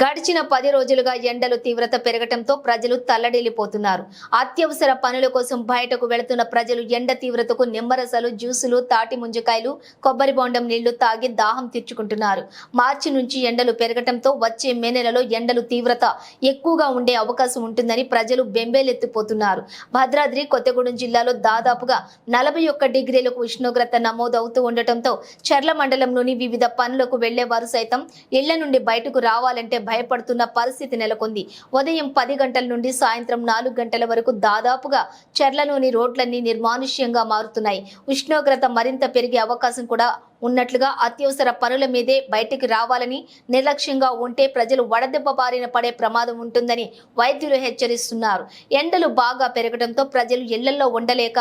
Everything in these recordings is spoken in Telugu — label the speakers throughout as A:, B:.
A: గడిచిన పది రోజులుగా ఎండలు తీవ్రత పెరగటంతో ప్రజలు తల్లడిల్లిపోతున్నారు. అత్యవసర పనుల కోసం బయటకు వెళుతున్న ప్రజలు ఎండ తీవ్రతకు నిమ్మరసలు జ్యూసులు తాటి ముంజకాయలు కొబ్బరి బొండం నీళ్ళు తాగి దాహం తీర్చుకుంటున్నారు. మార్చి నుంచి ఎండలు పెరగటంతో వచ్చే మే నెలలో ఎండలు తీవ్రత ఎక్కువగా ఉండే అవకాశం ఉంటుందని ప్రజలు బెంబేలెత్తిపోతున్నారు. భద్రాద్రి కొత్తగూడెం జిల్లాలో దాదాపుగా నలభై ఒక్క డిగ్రీలకు ఉష్ణోగ్రత నమోదవుతూ ఉండటంతో చర్ల మండలంలోని వివిధ పనులకు వెళ్ళే వారు సైతం ఇళ్ళ నుండి బయటకు రావాలంటే భయపడుతున్న పరిస్థితి నెలకొంది. ఉదయం పది గంటల నుండి సాయంత్రం నాలుగు గంటల వరకు దాదాపుగా చెర్లలోని రోడ్లన్నీ నిర్మానుష్యంగా మారుతున్నాయి. ఉష్ణోగ్రత మరింత పెరిగే అవకాశం కూడా ఉన్నట్లుగా అత్యవసర పనుల మీదే బయటికి రావాలని నిర్లక్ష్యంగా ఉంటే ప్రజలు వడదెబ్బ బారిన పడే ప్రమాదం ఉంటుందని వైద్యులు హెచ్చరిస్తున్నారు. ఎండలు బాగా పెరగడంతో ప్రజలు ఇళ్ళలో ఉండలేక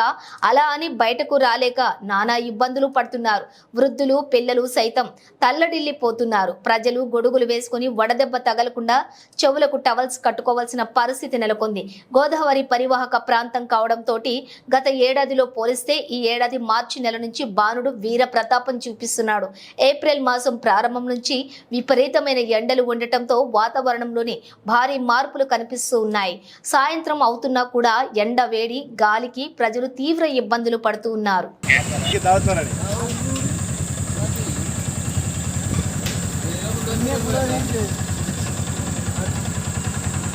A: అలా అని బయటకు రాలేక నానా ఇబ్బందులు పడుతున్నారు. వృద్ధులు పిల్లలు సైతం తల్లడిల్లిపోతున్నారు. ప్రజలు గొడుగులు వేసుకుని వడదెబ్బ తగలకుండా చెవులకు టవల్స్ కట్టుకోవాల్సిన పరిస్థితి నెలకొంది. గోదావరి పరివాహక ప్రాంతం కావడంతో గత ఏడాదిలో పోలిస్తే ఈ ఏడాది మార్చి నెల నుంచి బాణుడు వీర ప్రతాపం చూపిస్తున్నాడు. ఏప్రిల్ మాసం ప్రారంభం నుంచి విపరీతమైన ఎండలు ఉండటంతో వాతావరణంలోని భారీ మార్పులు కనిపిస్తూ ఉన్నాయి. సాయంత్రం అవుతున్నా కూడా ఎండ వేడి గాలికి ప్రజలు తీవ్ర ఇబ్బందులు పడుతూ ఉన్నారు.